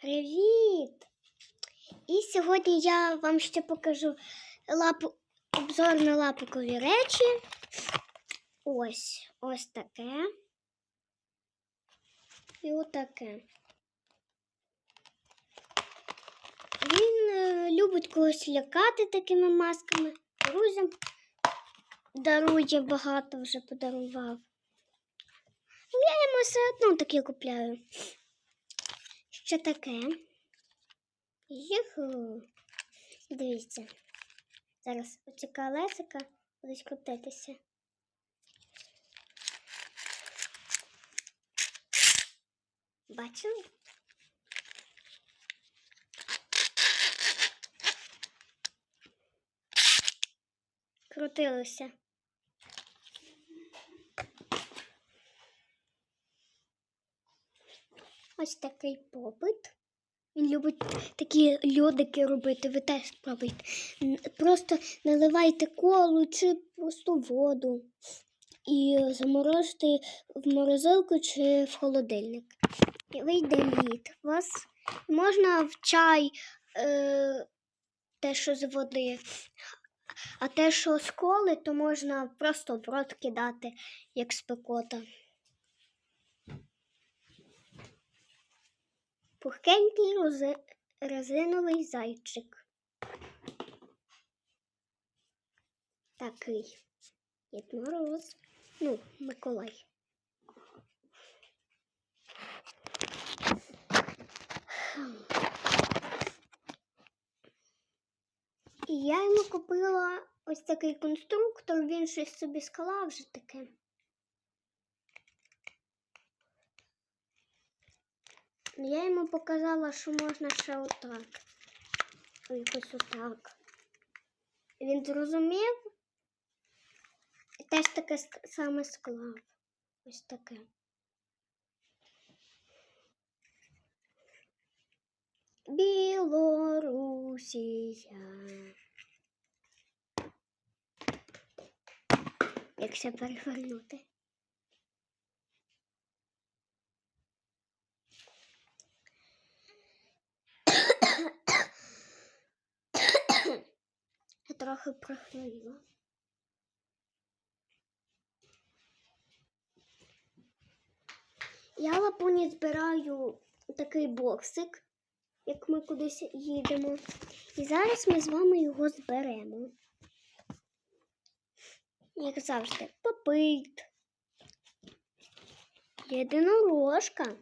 Привіт! І сьогодні я вам ще покажу лапу, обзор на лапикові речі. Ось, ось таке. І отаке. Він е, любить когось лякати такими масками. Друзям дарує багато вже подарував. Я йому все одно таке купляю. Що таке? Юху. Дивіться. Зараз оці колесика будуть крутитися. Бачили? Крутилося. Ось такий попит. Він любить такі льодики робити, ви теж спробуйте. Просто наливайте колу чи просто воду і заморозите в морозилку чи в холодильник. І вийде лід. Вас можна в чай е, те, що з води, а те, що з коли, то можна просто в рот кидати, як спекота. Пухкенький резиновий зайчик. Такий. Дід Мороз. Ну, Миколай. І я йому купила ось такий конструктор, він щось собі склав вже таке. Я йому показала, що можна ще отак. Якось отак. Він зрозумів і теж таке саме склав. Ось таке. Білорусія. Якщо перевернути. Я трохи прохворіла. Я лапуні збираю такий боксик, як ми кудись їдемо. І зараз ми з вами його зберемо. Як завжди, попит. Єдинорожка.